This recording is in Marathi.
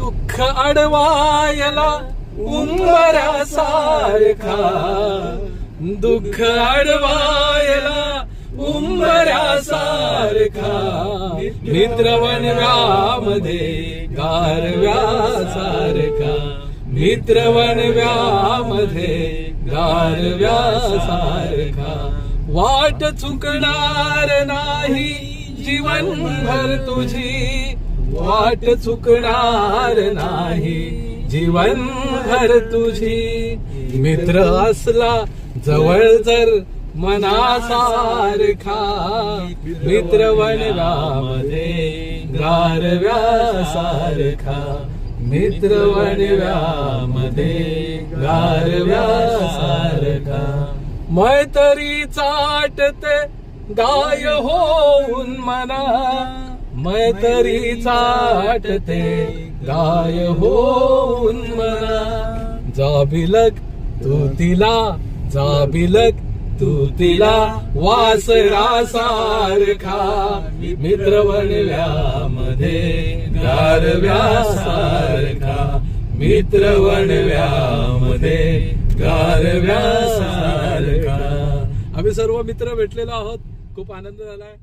दुःख अडवायला उंबऱ्यासारखा. दुःख अडवायला उंबऱ्यासारखा. मित्रवन व्यामध्ये गारव्यासारखा मित्रवन व्यामध्ये गारव्यासारखा वाट चुकणार नाही. जीवनभर तुझी वाट चुकणार नाही. जीवनभर तुझी मित्र असला जवळ जर मनासारखा. मित्र वनव्यामध्ये गारव्यासारखा. मित्र वनव्यामध्ये गारव्यासारखा. मैतरी चाटते गाय होऊन मना मैतरी चाटते. गाय होऊन मना जाबिलक तू तिला जाबिलक तू तिला वासरा सारखा मित्र बनव्यामध्ये गारव्या सारखा मित्र बनव्यामध्ये गारव्या सारखा आम्ही सर्व मित्र भेटलेलो आहोत. खूप आनंद झालाय